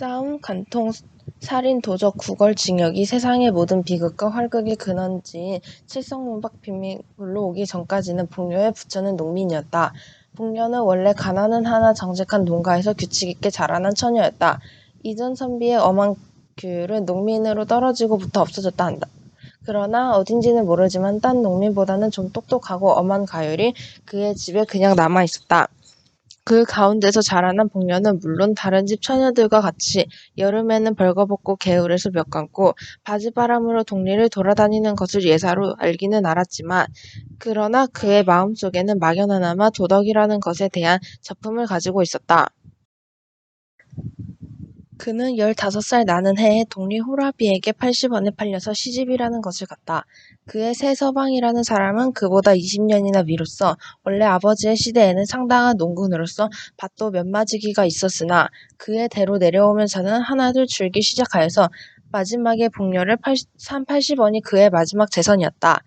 싸움, 간통, 살인, 도적, 구걸, 징역이 세상의 모든 비극과 활극의 근원지인 칠성문박 빈민굴로 오기 전까지는 복녀의 부처는 농민이었다. 복녀는 원래 가난은 하나 정직한 농가에서 규칙 있게 자라난 처녀였다. 이전 선비의 엄한 규율은 농민으로 떨어지고부터 없어졌다 한다. 그러나 어딘지는 모르지만 딴 농민보다는 좀 똑똑하고 엄한 가율이 그의 집에 그냥 남아 있었다. 그 가운데서 자라난 복녀는 물론 다른 집 처녀들과 같이 여름에는 벌거벗고 개울에서 몇 감고 바지바람으로 동리를 돌아다니는 것을 예사로 알기는 알았지만 그러나 그의 마음속에는 막연하나마 도덕이라는 것에 대한 작품을 가지고 있었다. 그는 열다섯 살 나는 해에 동리 호라비에게 팔십 원에 팔려서 시집이라는 것을 갔다. 그의 새 서방이라는 사람은 그보다 이십 년이나 위로서 원래 아버지의 시대에는 상당한 농군으로서 밭도 몇 마지기가 있었으나 그의 대로 내려오면서는 하나둘 줄기 시작하여서 마지막에 복녀를 산 팔십 원이 그의 마지막 재산이었다.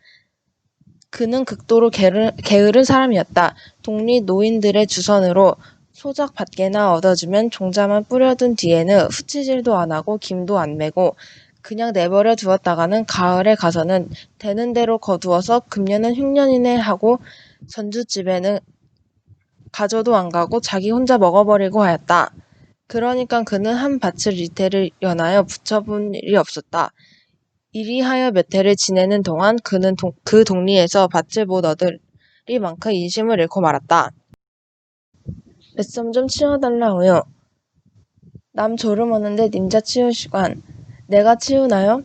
그는 극도로 게으른, 사람이었다. 동리 노인들의 주선으로 소작 받게나 얻어주면 종자만 뿌려둔 뒤에는 후치질도 안 하고 김도 안 매고 그냥 내버려 두었다가는 가을에 가서는 되는 대로 거두어서 금년은 흉년이네 하고 전주집에는 가져도 안 가고 자기 혼자 먹어버리고 하였다. 그러니까 그는 한 밭을 이태를 연하여 붙여본 일이 없었다. 이리하여 몇 해를 지내는 동안 그는 동, 그 동리에서 밭을 못 얻으리 만큼 인심을 잃고 말았다. 뱃섬 좀 치워달라고요. 남 졸음 오는데 님자 치우시관. 내가 치우나요?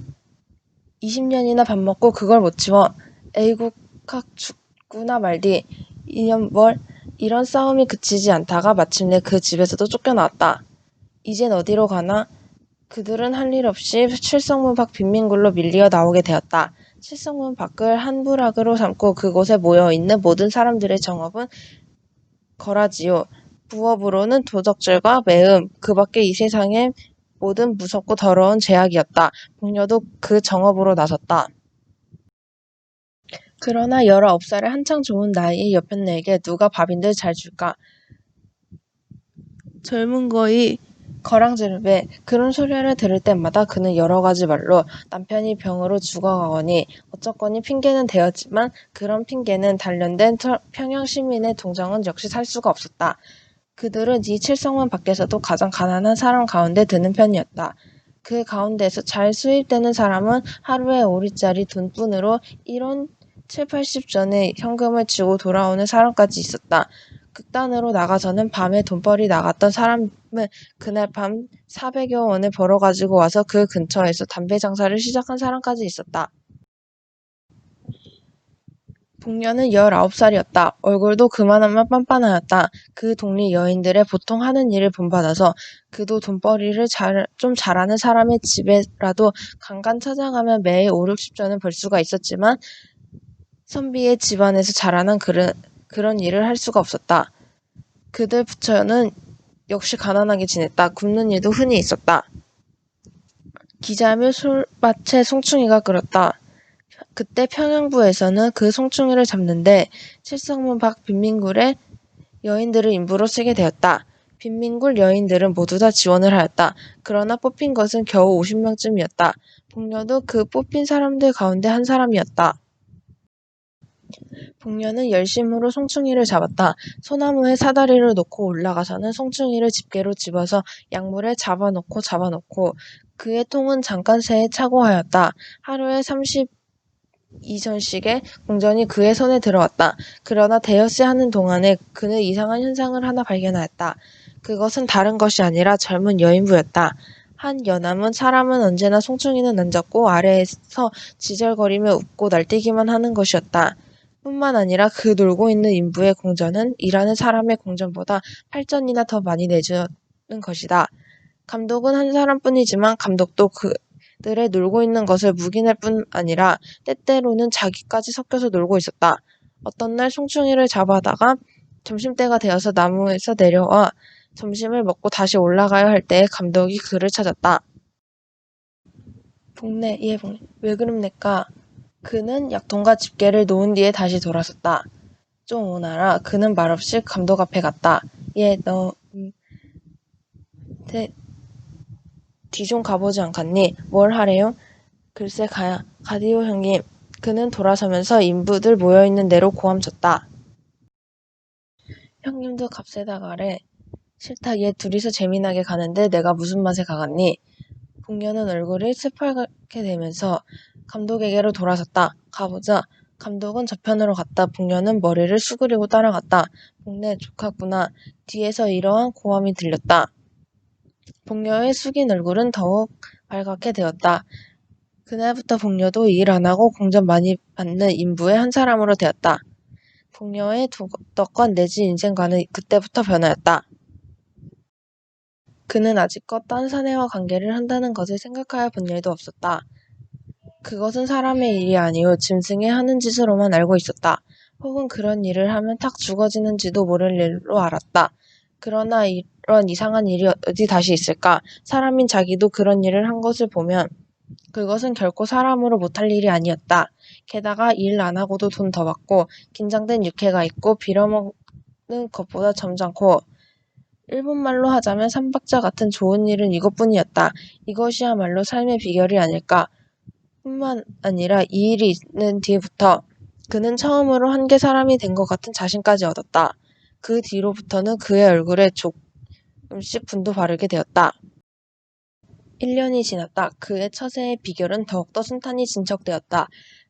20년이나 밥 먹고 그걸 못 치워. 에이구 칵 죽구나 말디. 이년 뭘 이런 싸움이 그치지 않다가 마침내 그 집에서도 쫓겨나왔다. 이젠 어디로 가나? 그들은 할 일 없이 칠성문 밖 빈민굴로 밀리어 나오게 되었다. 칠성문 밖을 한 부락으로 삼고 그곳에 모여 있는 모든 사람들의 정업은 거라지요. 부업으로는 도적질과 매음, 그 밖에 이 세상의 모든 무섭고 더러운 제약이었다. 복녀도 그 정업으로 나섰다. 그러나 열아홉 살의 한창 좋은 나이의 여편네에게 누가 밥인들 잘 줄까? 젊은 거이 거랑지르베 그런 소리를 들을 때마다 그는 여러 가지 말로 남편이 병으로 죽어가거니 어쩌거니 핑계는 되었지만 그런 핑계는 단련된 평양 시민의 동정은 역시 살 수가 없었다. 그들은 이 칠성문 밖에서도 가장 가난한 사람 가운데 드는 편이었다. 그 가운데서 잘 수입되는 사람은 하루에 오리짜리 돈뿐으로 1원 7, 80전의 현금을 주고 돌아오는 사람까지 있었다. 극단으로 나가서는 밤에 돈벌이 나갔던 사람은 그날 밤 400여 원을 벌어가지고 와서 그 근처에서 담배 장사를 시작한 사람까지 있었다. 복녀는 열아홉 살이었다. 얼굴도 그만하면 빤빤하였다. 그 동리 여인들의 보통 하는 일을 본받아서 그도 돈벌이를 잘, 좀 잘하는 사람의 집에라도 간간 찾아가면 매일 오륙십 전은 벌 수가 있었지만 선비의 집안에서 자라난 그런, 그런 일을 할 수가 없었다. 그들 부처는 역시 가난하게 지냈다. 굶는 일도 흔히 있었다. 기자며 솔밭에 송충이가 끓었다. 그때 평양부에서는 그 송충이를 잡는데 칠성문 밖 빈민굴에 여인들을 인부로 쓰게 되었다. 빈민굴 여인들은 모두 다 지원을 하였다. 그러나 뽑힌 것은 겨우 50명쯤이었다. 복녀도 그 뽑힌 사람들 가운데 한 사람이었다. 복녀는 열심으로 송충이를 잡았다. 소나무에 사다리를 놓고 올라가서는 송충이를 집게로 집어서 약물에 잡아놓고 잡아놓고 그의 통은 잠깐 새에 차고 하였다. 하루에 30 이전식의 궁전이 그의 손에 들어왔다. 그러나 대여씨 하는 동안에 그는 이상한 현상을 하나 발견하였다. 그것은 다른 것이 아니라 젊은 여인부였다. 한 여남은 사람은 언제나 송충이는 앉았고 아래에서 지절거리며 웃고 날뛰기만 하는 것이었다. 뿐만 아니라 그 놀고 있는 인부의 공전은 일하는 사람의 공전보다 8전이나 더 많이 내주는 것이다. 감독은 한 사람뿐이지만 감독도 그 들에 놀고 있는 것을 묵인할 뿐 아니라 때때로는 자기까지 섞여서 놀고 있었다. 어떤 날 송충이를 잡아다가 점심때가 되어서 나무에서 내려와 점심을 먹고 다시 올라가야 할 때에 감독이 그를 찾았다. 복내, 예, 복내. 왜 그럽니까? 그는 약통과 집게를 놓은 뒤에 다시 돌아섰다. 좀 오나라. 그는 말없이 감독 앞에 갔다. 예, 너, 음, 대, 뒤좀 가보지 않겠니? 뭘 하래요? 글쎄 가야, 가디오 형님. 그는 돌아서면서 인부들 모여있는 데로 고함쳤다. 형님도 값세다 가래. 싫다 얘 둘이서 재미나게 가는데 내가 무슨 맛에 가겠니? 복녀는 얼굴이 새빨갛게 되면서 감독에게로 돌아섰다. 가보자. 감독은 저편으로 갔다. 복녀는 머리를 수그리고 따라갔다. 복내 조카구나. 뒤에서 이러한 고함이 들렸다. 복녀의 숙인 얼굴은 더욱 빨갛게 되었다. 그날부터 복녀도 일 안 하고 공전 많이 받는 인부의 한 사람으로 되었다. 복녀의 도덕관 내지 인생관은 그때부터 변하였다. 그는 아직껏 딴 사내와 관계를 한다는 것을 생각하여 본 일도 없었다. 그것은 사람의 일이 아니요 짐승의 하는 짓으로만 알고 있었다. 혹은 그런 일을 하면 탁 죽어지는지도 모를 일로 알았다. 그러나 이 런 이상한 일이 어디 다시 있을까? 사람인 자기도 그런 일을 한 것을 보면 그것은 결코 사람으로 못할 일이 아니었다. 게다가 일 안 하고도 돈 더 받고 긴장된 육회가 있고 빌어먹는 것보다 점잖고 일본말로 하자면 삼박자 같은 좋은 일은 이것뿐이었다. 이것이야말로 삶의 비결이 아닐까. 뿐만 아니라 이 일이 있는 뒤부터 그는 처음으로 한 개 사람이 된 것 같은 자신까지 얻었다. 그 뒤로부터는 그의 얼굴에 조 금씩 분도 바르게 되었다. 1년이 지났다. 그의 처세의 비결은 더욱더 순탄히 진척되었다.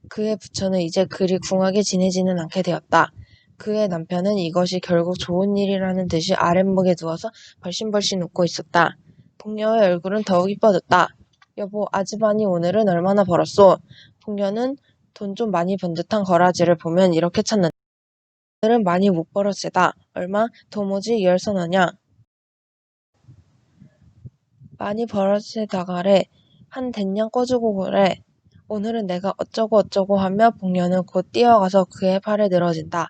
그의 부처는 이제 그리 궁하게 지내지는 않게 되었다. 그의 남편은 이것이 결국 좋은 일이라는 듯이 아랫목에 누워서 벌신벌신 웃고 있었다. 복녀의 얼굴은 더욱 이뻐졌다. 여보, 아즈반이 오늘은 얼마나 벌었소? 복녀는 돈 좀 많이 번 듯한 거라지를 보면 이렇게 찾는다. 오늘은 많이 못 벌었세다. 얼마? 도무지 열선하냐? 많이 벌었세다가래. 한 된냥 꺼주고 그래. 오늘은 내가 어쩌고 어쩌고 하며 복녀는 곧 뛰어가서 그의 팔에 늘어진다.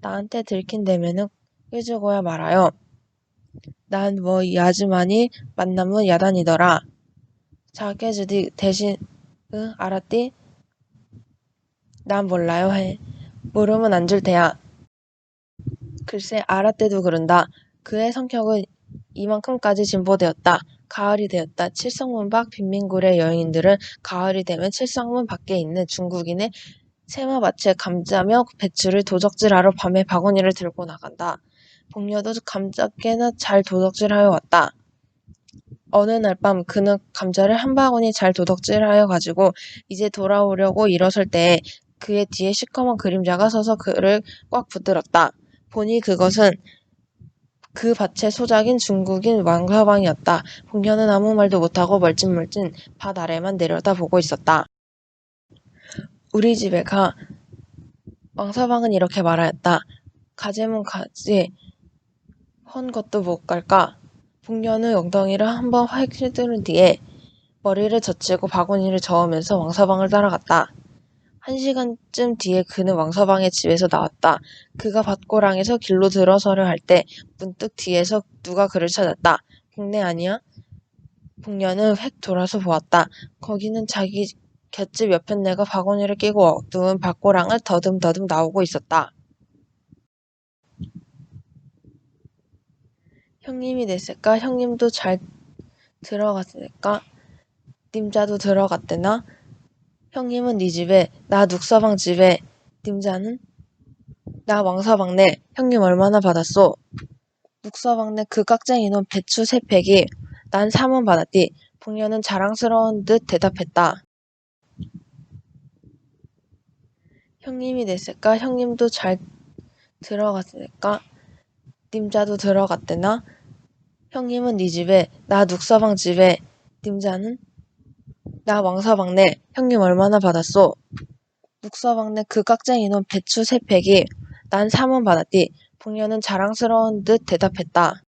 나한테 들킨다면은 꾀주고야 말아요. 난 뭐 이 아주머니 만나면 야단이더라. 자 깨주디 대신 응 알았디? 난 몰라요 해. 모르면 안 줄 테야. 글쎄 알았대도 그런다. 그의 성격은 이만큼까지 진보되었다. 가을이 되었다. 칠성문 밖 빈민굴의 여인들은 가을이 되면 칠성문 밖에 있는 중국인의 세마밭에 감자며 배추를 도적질하러 밤에 바구니를 들고 나간다. 복녀도 감자 꽤나 잘 도적질하여 왔다. 어느 날 밤 그는 감자를 한 바구니 잘 도덕질하여 가지고 이제 돌아오려고 일어설 때에 그의 뒤에 시커먼 그림자가 서서 그를 꽉 붙들었다. 보니 그것은 그 밭의 소작인 중국인 왕서방이었다. 복녀는 아무 말도 못하고 멀찐멀찐 밭 아래만 내려다보고 있었다. 우리 집에 가. 왕서방은 이렇게 말하였다. 가재문 가지 헌 것도 못 갈까? 복녀는 엉덩이를 한번 확 휘두른 뒤에 머리를 젖히고 바구니를 저으면서 왕서방을 따라갔다. 한 시간쯤 뒤에 그는 왕서방의 집에서 나왔다. 그가 밭고랑에서 길로 들어서려 할 때 문득 뒤에서 누가 그를 찾았다. 복내 아니야? 복녀는 획 돌아서 보았다. 거기는 자기 곁집 옆에 내가 바구니를 끼고 어두운 밭고랑을 더듬더듬 나오고 있었다. 형님이 됐을까? 형님도 잘 들어갔을까? 님자도 들어갔대나? 형님은 네 집에, 나 눅서방 집에, 님자는? 나 왕서방네, 형님 얼마나 받았소? 눅서방네 그 깍쟁이 놈 배추 세 팩이, 난 3원 받았디. 복녀는 자랑스러운 듯 대답했다. 형님이 됐을까? 형님도 잘 들어갔을까? 님자도 들어갔대나? 형님은 네 집에, 나 눅서방 집에, 님자는? 나 왕서방네, 형님 얼마나 받았소? 눅서방네 그 깍쟁이 놈 배추 세 팩이, 난 3원 받았디. 복녀는 자랑스러운 듯 대답했다.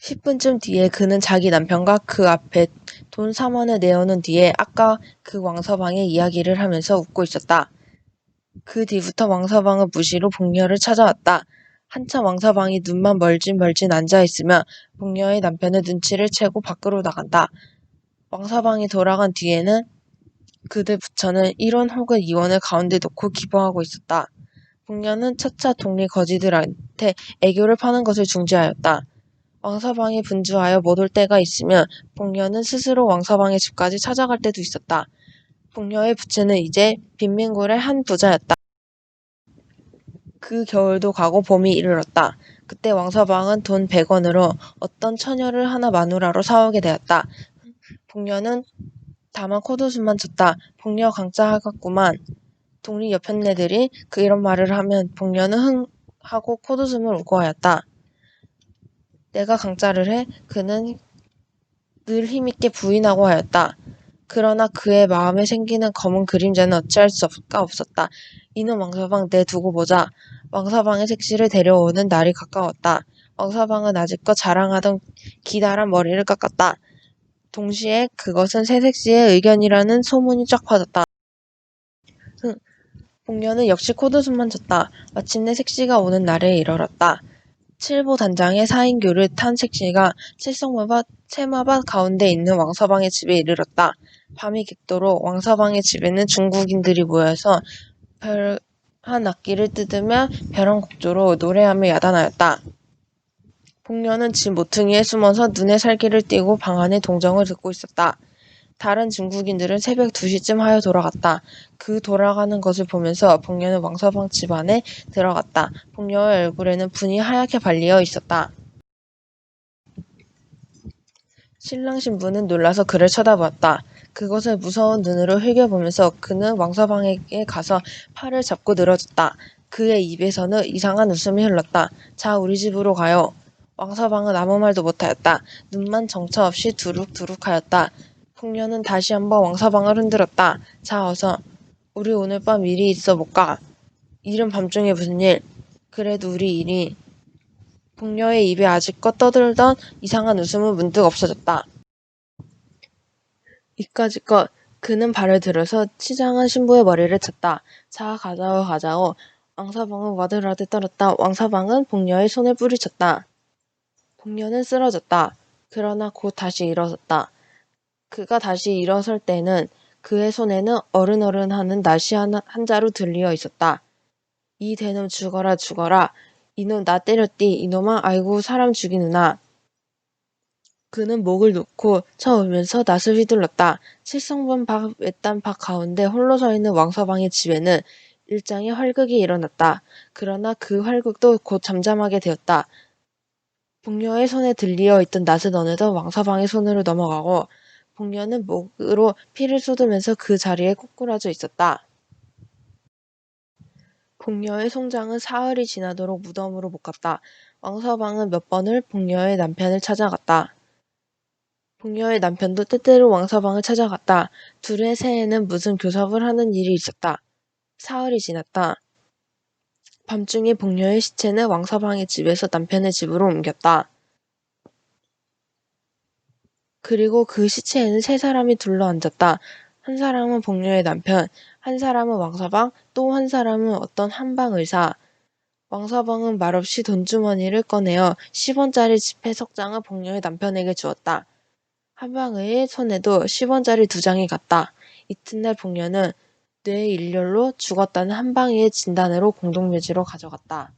10분쯤 뒤에 그는 자기 남편과 그 앞에 돈 3원을 내어놓은 뒤에 아까 그 왕서방의 이야기를 하면서 웃고 있었다. 그 뒤부터 왕서방은 무시로 복녀를 찾아왔다. 한참 왕서방이 눈만 멀진 멀진 앉아있으면 복녀의 남편의 눈치를 채고 밖으로 나간다. 왕서방이 돌아간 뒤에는 그들 부처는 1원 혹은 2원을 가운데 놓고 기뻐하고 있었다. 복녀는 차차 동리 거지들한테 애교를 파는 것을 중지하였다. 왕서방이 분주하여 못 올 때가 있으면 복녀는 스스로 왕서방의 집까지 찾아갈 때도 있었다. 복녀의 부친은 이제 빈민굴의 한 부자였다. 그 겨울도 가고 봄이 이르렀다. 그때 왕서방은 돈 100원으로 어떤 처녀를 하나 마누라로 사오게 되었다. 복녀는 다만 콧웃음만 쳤다. 복녀 강짜 하겠구만. 동리 여편네들이 그 이런 말을 하면 복녀는 흥 하고 콧웃음을 울고 하였다. 내가 강짜를 해? 그는 늘 힘있게 부인하고 하였다. 그러나 그의 마음에 생기는 검은 그림자는 어찌할 수가 없었다. 이놈 왕서방 내 두고 보자. 왕서방의 색시를 데려오는 날이 가까웠다. 왕서방은 아직껏 자랑하던 기다란 머리를 깎았다. 동시에 그것은 새색시의 의견이라는 소문이 쫙 퍼졌다. 흥, 복녀는 역시 코드숨만 쳤다. 마침내 색시가 오는 날에 이르렀다. 칠보 단장의 사인교를 탄 색시가 칠성마밭 채마밭 가운데 있는 왕서방의 집에 이르렀다. 밤이 깊도록 왕서방의 집에는 중국인들이 모여서 별 한 악기를 뜯으며 벼랑 곡조로 노래하며 야단하였다. 복녀는 집 모퉁이에 숨어서 눈에 살기를 띠고 방 안의 동정을 듣고 있었다. 다른 중국인들은 새벽 2시쯤 하여 돌아갔다. 그 돌아가는 것을 보면서 복녀는 왕서방 집 안에 들어갔다. 복녀의 얼굴에는 분이 하얗게 발리어 있었다. 신랑 신부는 놀라서 그를 쳐다보았다. 그것을 무서운 눈으로 흘겨보면서 그는 왕서방에게 가서 팔을 잡고 늘어졌다. 그의 입에서는 이상한 웃음이 흘렀다. 자, 우리 집으로 가요. 왕서방은 아무 말도 못하였다. 눈만 정처 없이 두룩두룩하였다. 풍녀는 다시 한번 왕서방을 흔들었다. 자, 어서. 우리 오늘 밤 일이 있어 못 가. 이른 밤중에 무슨 일? 그래도 우리 일이. 풍녀의 입에 아직껏 떠들던 이상한 웃음은 문득 없어졌다. 이까짓것 그는 발을 들어서 치장한 신부의 머리를 쳤다. 자, 가자오, 가자오. 왕서방은 와들와들 떨었다. 왕서방은 복녀의 손을 뿌리쳤다. 복녀는 쓰러졌다. 그러나 곧 다시 일어섰다. 그가 다시 일어설 때는 그의 손에는 어른어른 하는 낫이 한, 한 자루 들리어 있었다. 이 대놈 죽어라 죽어라. 이놈 나 때렸디. 이놈아 아이고 사람 죽이느나. 그는 목을 놓고 쳐오면서 낫을 휘둘렀다. 칠성번 밖 외딴 밖 가운데 홀로 서 있는 왕서방의 집에는 일장의 활극이 일어났다. 그러나 그 활극도 곧 잠잠하게 되었다. 복녀의 손에 들리어 있던 낫은 어느덧 왕서방의 손으로 넘어가고 복녀는 목으로 피를 쏟으면서 그 자리에 꼬꾸라져 있었다. 복녀의 송장은 사흘이 지나도록 무덤으로 못 갔다. 왕서방은 몇 번을 복녀의 남편을 찾아갔다. 복녀의 남편도 때때로 왕서방을 찾아갔다. 둘의 새에는 무슨 교섭을 하는 일이 있었다. 사흘이 지났다. 밤중에 복녀의 시체는 왕서방의 집에서 남편의 집으로 옮겼다. 그리고 그 시체에는 세 사람이 둘러앉았다. 한 사람은 복녀의 남편, 한 사람은 왕서방, 또 한 사람은 어떤 한방 의사. 왕서방은 말없이 돈주머니를 꺼내어 10원짜리 지폐 석장을 복녀의 남편에게 주었다. 한방의의 손에도 10원짜리 두 장이 갔다. 이튿날 복녀는 뇌 일렬로 죽었다는 한방의의 진단으로 공동묘지로 가져갔다.